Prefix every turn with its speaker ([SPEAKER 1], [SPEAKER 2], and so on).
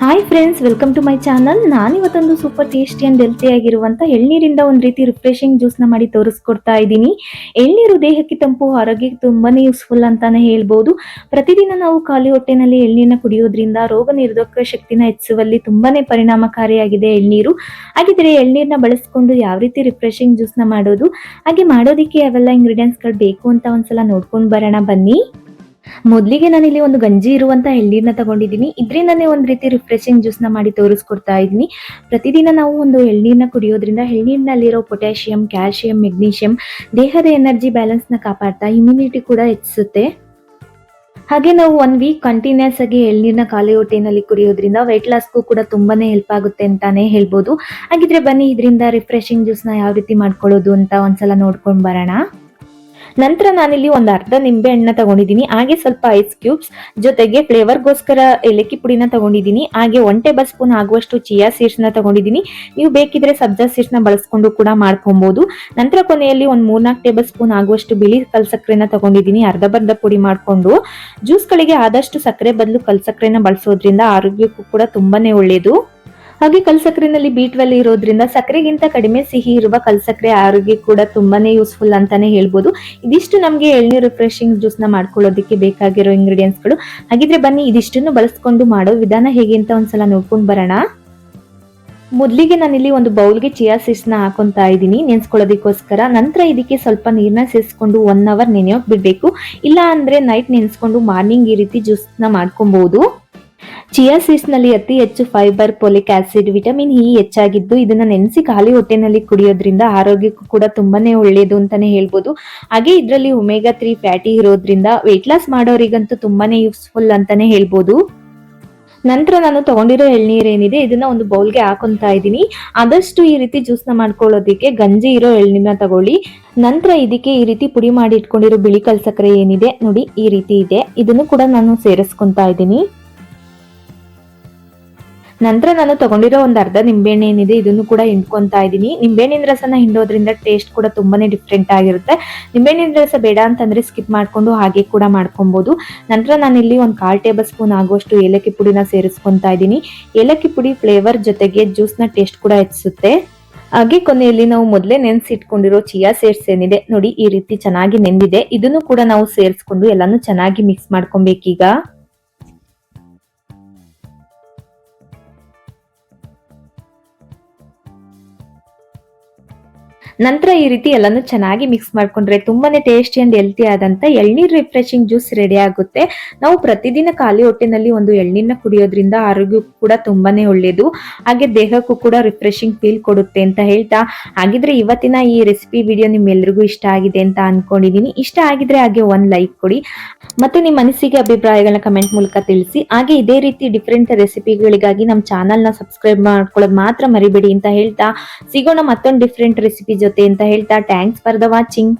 [SPEAKER 1] Hi friends welcome to my channel ನಾನಿವತ್ತೊಂದು super tasty and healthy ಆಗಿರುವಂತ ಎಳ್ನೀರಿಂದ ಒಂದು ರೀತಿ ರಿಫ್ರೆಶಿಂಗ್ ಜ್ಯೂಸ್ನ ಮಾಡಿ ತೋರಿಸ್ಕೊಡ್ತಾ ಇದ್ದೀನಿ. ಎಳ್ನೀರು ದೇಹಕ್ಕೆ ತಂಪು, ಆರೋಗ್ಯಕ್ಕೆ ತುಂಬಾನೇ ಯೂಸ್ಫುಲ್ ಅಂತಾನೆ ಹೇಳ್ಬೋದು. ಪ್ರತಿದಿನ ನಾವು ಖಾಲಿ ಹೊಟ್ಟೆನಲ್ಲಿ ಎಳ್ನೀರನ್ನ ಕುಡಿಯೋದ್ರಿಂದ ರೋಗ ನಿರೋಧಕ ಶಕ್ತಿನ ಹೆಚ್ಚುವಲ್ಲಿ ತುಂಬಾನೇ ಪರಿಣಾಮಕಾರಿಯಾಗಿದೆ ಎಳ್ನೀರು. ಹಾಗಿದ್ರೆ ಎಳ್ನೀರನ್ನ ಬಳಸ್ಕೊಂಡು ಯಾವ ರೀತಿ ರಿಫ್ರೆಶಿಂಗ್ ಜ್ಯೂಸ್ನ ಮಾಡೋದು? ಹಾಗೆ ಮಾಡೋದಕ್ಕೆ ಯಾವೆಲ್ಲ ಇಂಗ್ರೀಡಿಯೆಂಟ್ಸ್ಗಳು ಬೇಕು ಅಂತ ಒಂದ್ಸಲ ನೋಡ್ಕೊಂಡು ಬರೋಣ ಬನ್ನಿ. ಮೊದಲಿಗೆ ಇಲ್ಲಿ ಒಂದು ಗಂಜಿ ಇರುವಂತ ಎಳ್ನೀರ್ನ ತಗೊಂಡಿದ್ದೀನಿ. ಇದ್ರಿಂದನೇ ಒಂದು ರೀತಿ ರಿಫ್ರೆಶಿಂಗ್ ಜ್ಯೂಸ್ನ ಮಾಡಿ ತೋರಿಸ್ಕೊಡ್ತಾ ಇದ್ದೀನಿ. ಪ್ರತಿದಿನ ನಾವು ಒಂದು ಎಳ್ನೀರ್ನ ಕುಡಿಯೋದ್ರಿಂದ ಎಳ್ನೀರಿನಲ್ಲಿರೋ ಪೊಟ್ಯಾಷಿಯಂ ಕ್ಯಾಲ್ಶಿಯಂ ಮೆಗ್ನೀಷಿಯಂ ದೇಹದ ಎನರ್ಜಿ ಬ್ಯಾಲೆನ್ಸ್ನ ಕಾಪಾಡ್ತಾ ಇಮ್ಯುನಿಟಿ ಕೂಡ ಹೆಚ್ಚಿಸುತ್ತೆ. ಹಾಗೆ ನಾವು ಒನ್ ವೀಕ್ ಕಂಟಿನ್ಯೂಸ್ ಆಗಿ ಎಳ್ನೀರ್ನ ಖಾಲಿ ಹೊಟ್ಟೆನಲ್ಲಿ ಕುಡಿಯೋದ್ರಿಂದ ವೆಯ್ಟ್ ಲಾಸ್ಗೂ ಕೂಡ ತುಂಬಾನೇ ಹೆಲ್ಪ್ ಆಗುತ್ತೆ ಅಂತಾನೆ ಹೇಳ್ಬೋದು. ಹಾಗಿದ್ರೆ ಬನ್ನಿ, ಇದರಿಂದ ರಿಫ್ರೆಶಿಂಗ್ ಜ್ಯೂಸ್ನ ಯಾವ ರೀತಿ ಮಾಡ್ಕೊಳ್ಳೋದು ಅಂತ ಒಂದ್ಸಲ ನೋಡ್ಕೊಂಡು ಬರೋಣ. ನಂತರ ನಾನಿಲ್ಲಿ ಒಂದು ಅರ್ಧ ನಿಂಬೆ ಹಣ್ಣ ತಗೊಂಡಿದ್ದೀನಿ. ಹಾಗೆ ಸ್ವಲ್ಪ ಐಸ್ ಕ್ಯೂಬ್ಸ್ ಜೊತೆಗೆ ಫ್ಲೇವರ್ಗೋಸ್ಕರ ಏಲಕ್ಕಿ ಪುಡಿನ ತಗೊಂಡಿದ್ದೀನಿ. ಹಾಗೆ ಒನ್ ಟೇಬಲ್ ಸ್ಪೂನ್ ಆಗುವಷ್ಟು ಚಿಯಾ ಸೀಡ್ಸ್ನ ತಗೊಂಡಿದ್ದೀನಿ. ನೀವು ಬೇಕಿದ್ರೆ ಸಬ್ಜಾ ನ ಬಳಸ್ಕೊಂಡು ಕೂಡ ಮಾಡ್ಕೊಬಹುದು ನಂತರ ಕೊನೆಯಲ್ಲಿ ಒಂದು ಮೂರ್ನಾಲ್ಕು ಟೇಬಲ್ ಸ್ಪೂನ್ ಆಗುವಷ್ಟು ಬಿಳಿ ಕಲ್ಸಕ್ರೆನ ತಗೊಂಡಿದ್ದೀನಿ. ಅರ್ಧ ಬರ್ಧ ಪುಡಿ ಮಾಡ್ಕೊಂಡು. ಜ್ಯೂಸ್ಗಳಿಗೆ ಆದಷ್ಟು ಸಕ್ಕರೆ ಬದಲು ಕಲ್ಸಕ್ರೆನ ಬಳಸೋದ್ರಿಂದ ಆರೋಗ್ಯಕ್ಕೂ ಕೂಡ ತುಂಬಾನೇ ಒಳ್ಳೆಯದು ಹಾಗೆ ಕಲ್ಸಕ್ರೆನಲ್ಲಿ ಬಿ ಟ್ವೆಲ್ ಇರೋದ್ರಿಂದ ಸಕ್ಕರೆಗಿಂತ ಕಡಿಮೆ ಸಿಹಿ ಇರುವ ಕಲ್ಸಕ್ರೆ ಆರೋಗ್ಯ ಕೂಡ ತುಂಬಾನೇ ಯೂಸ್ಫುಲ್ ಅಂತಾನೆ ಹೇಳ್ಬೋದು. ಇದಿಷ್ಟು ನಮಗೆ ಎಳ್ನೀರು ರಿಫ್ರೆಶಿಂಗ್ ಜ್ಯೂಸ್ನ ನ ಮಾಡ್ಕೊಳ್ಳೋದಕ್ಕೆ ಬೇಕಾಗಿರೋ ಇಂಗ್ರೀಡಿಯೆಂಟ್ಸ್ಗಳು. ಹಾಗಿದ್ರೆ ಬನ್ನಿ, ಇದಿಷ್ಟನ್ನು ಬಳಸ್ಕೊಂಡು ಮಾಡೋ ವಿಧಾನ ಹೇಗೆ ಅಂತ ಒಂದ್ಸಲ ನೋಡ್ಕೊಂಡು ಬರೋಣ. ಮೊದಲಿಗೆ ನಾನಿಲ್ಲಿ ಒಂದು ಬೌಲ್ಗೆ ಚಿಯಾ ಸೀಡ್ಸ್ನ ಹಾಕೊಂತಾ ಇದ್ದೀನಿ. ನೆನ್ಸ್ಕೊಳ್ಳೋದಕ್ಕೋಸ್ಕರ ನಂತರ ಇದಕ್ಕೆ ಸ್ವಲ್ಪ ನೀರನ್ನ ಸೇರಿಸ್ಕೊಂಡು ಒನ್ ಅವರ್ ನೆನೆಯೋಕ್ ಬಿಡ್ಬೇಕು. ಇಲ್ಲ ಅಂದರೆ ನೈಟ್ ನೆನೆಸ್ಕೊಂಡು ಮಾರ್ನಿಂಗ್ ಈ ರೀತಿ ಜ್ಯೂಸ್ನ ಮಾಡ್ಕೊಬೋದು. ಚಿಯಾ ಸೀಡ್ಸ್ನಲ್ಲಿ ಅತಿ ಹೆಚ್ಚು fibre folic acid vitamin E ಹೆಚ್ಚಾಗಿದ್ದು ಇದನ್ನ ನೆನೆಸಿ ಖಾಲಿ ಹೊಟ್ಟೆನಲ್ಲಿ ಕುಡಿಯೋದ್ರಿಂದ ಆರೋಗ್ಯಕ್ಕೂ ಕೂಡ ತುಂಬಾನೇ ಒಳ್ಳೆಯದು ಅಂತಾನೆ ಹೇಳ್ಬೋದು. ಹಾಗೆ ಇದರಲ್ಲಿ ಒಮೆಗಾ ತ್ರೀ ಫ್ಯಾಟಿ ಇರೋದ್ರಿಂದ ವೆಯ್ಟ್ ಲಾಸ್ ಮಾಡೋರಿಗಂತೂ ತುಂಬಾನೇ ಯೂಸ್ಫುಲ್ ಅಂತಾನೆ ಹೇಳ್ಬೋದು. ನಂತರ ನಾನು ತಗೊಂಡಿರೋ ಎಳ್ನೀರ್ ಏನಿದೆ, ಇದನ್ನ ಒಂದು ಬೌಲ್ಗೆ ಹಾಕೊಂತಾ ಇದ್ದೀನಿ. ಆದಷ್ಟು ಈ ರೀತಿ ಜ್ಯೂಸ್ನ ಮಾಡ್ಕೊಳ್ಳೋದಿಕ್ಕೆ ಗಂಜಿ ಇರೋ ಎಳ್ನೀರ್ನ ತಗೊಳ್ಳಿ. ನಂತರ ಇದಕ್ಕೆ ಈ ರೀತಿ ಪುಡಿ ಮಾಡಿ ಇಟ್ಕೊಂಡಿರೋ ಬಿಳಿ ಕಲ್ಸಕ್ಕರೆ ಏನಿದೆ, ನೋಡಿ ಈ ರೀತಿ ಇದೆ. ಇದನ್ನು ಕೂಡ ನಾನು ಸೇರಿಸ್ಕೊಂತಾ ಇದ್ದೀನಿ. ನಂತರ ನಾನು ತಗೊಂಡಿರೋ ಒಂದು ಅರ್ಧ ನಿಂಬೆಹಣ್ಣೆ ಏನಿದೆ, ಇದನ್ನು ಕೂಡ ಹಿಂಡ್ಕೊತಾ ಇದ್ದೀನಿ ನಿಂಬೆಹಣ್ಣಿನ ರಸನ ಹಿಂಡೋದ್ರಿಂದ ಟೇಸ್ಟ್ ಕೂಡ ತುಂಬಾನೇ ಡಿಫ್ರೆಂಟ್ ಆಗಿರುತ್ತೆ. ನಿಂಬೆಹಣ್ಣಿನ ರಸ ಬೇಡ ಅಂತಂದ್ರೆ ಸ್ಕಿಪ್ ಮಾಡಿಕೊಂಡು ಹಾಗೆ ಕೂಡ ಮಾಡ್ಕೊಬಹುದು ನಂತರ ನಾನು ಇಲ್ಲಿ ಒಂದು ಕಾಲ್ ಟೇಬಲ್ ಸ್ಪೂನ್ ಆಗುವಷ್ಟು ಏಲಕ್ಕಿ ಪುಡಿನ ಸೇರಿಸ್ಕೊತಾ ಇದ್ದೀನಿ ಏಲಕ್ಕಿ ಪುಡಿ ಫ್ಲೇವರ್ ಜೊತೆಗೆ ಜ್ಯೂಸ್ನ ಟೇಸ್ಟ್ ಕೂಡ ಹೆಚ್ಚಿಸುತ್ತೆ. ಹಾಗೆ ಕೊನೆಯಲ್ಲಿ ನಾವು ಮೊದಲೇ ನೆನೆಸಿಟ್ಕೊಂಡಿರೋ ಚಿಯಾ ಸೇರ್ಸ್ ಏನಿದೆ, ನೋಡಿ ಈ ರೀತಿ ಚೆನ್ನಾಗಿ ನೆಂದಿದೆ. ಇದನ್ನು ಕೂಡ ನಾವು ಸೇರಿಸ್ಕೊಂಡು ಎಲ್ಲಾನು ಚೆನ್ನಾಗಿ ಮಿಕ್ಸ್ ಮಾಡ್ಕೊಬೇಕೀಗ. ನಂತರ ಈ ರೀತಿ ಎಲ್ಲಾನು ಚೆನ್ನಾಗಿ ಮಿಕ್ಸ್ ಮಾಡ್ಕೊಂಡ್ರೆ ತುಂಬಾನೇ ಟೇಸ್ಟಿ ಅಂಡ್ ಹೆಲ್ತಿ ಆದಂತ ಎಳ್ನೀರ್ ರಿಫ್ರೆಶಿಂಗ್ ಜ್ಯೂಸ್ ರೆಡಿ ಆಗುತ್ತೆ. ನಾವು ಪ್ರತಿದಿನ ಖಾಲಿ ಹೊಟ್ಟೆನಲ್ಲಿ ಒಂದು ಎಳ್ನೀರ್ನ ಕುಡಿಯೋದ್ರಿಂದ ಆರೋಗ್ಯಕ್ಕೂ ಕೂಡ ತುಂಬಾನೇ ಒಳ್ಳೇದು. ಹಾಗೆ ದೇಹಕ್ಕೂ ಕೂಡ ರಿಫ್ರೆಶಿಂಗ್ ಫೀಲ್ ಕೊಡುತ್ತೆ ಅಂತ ಹೇಳ್ತಾ. ಹಾಗಿದ್ರೆ ಇವತ್ತಿನ ಈ ರೆಸಿಪಿ ವಿಡಿಯೋ ನಿಮ್ಮೆಲ್ರಿಗೂ ಇಷ್ಟ ಆಗಿದೆ ಅಂತ ಅನ್ಕೊಂಡಿದೀನಿ. ಇಷ್ಟ ಆಗಿದ್ರೆ ಹಾಗೆ ಒಂದ್ ಲೈಕ್ ಕೊಡಿ. ಮತ್ತೆ ನಿಮ್ಮ ಅನಿಸಿಕೆ ಅಭಿಪ್ರಾಯಗಳನ್ನ ಕಮೆಂಟ್ ಮೂಲಕ ತಿಳಿಸಿ. ಹಾಗೆ ಇದೇ ರೀತಿ ಡಿಫ್ರೆಂಟ್ ರೆಸಿಪಿಗಳಿಗಾಗಿ ನಮ್ಮ ಚಾನಲ್ನ ಸಬ್ಸ್ಕ್ರೈಬ್ ಮಾಡ್ಕೊಳ್ಳೋದು ಮಾತ್ರ ಮರಿಬೇಡಿ ಅಂತ ಹೇಳ್ತಾ. ಸಿಗೋಣ ಮತ್ತೊಂದು ಡಿಫ್ರೆಂಟ್ ರೆಸಿಪಿ ಜೊತೆ ಅಂತ ಹೇಳ್ತಾ ಥ್ಯಾಂಕ್ಸ್ ಫಾರ್ ದ ವಾಚಿಂಗ್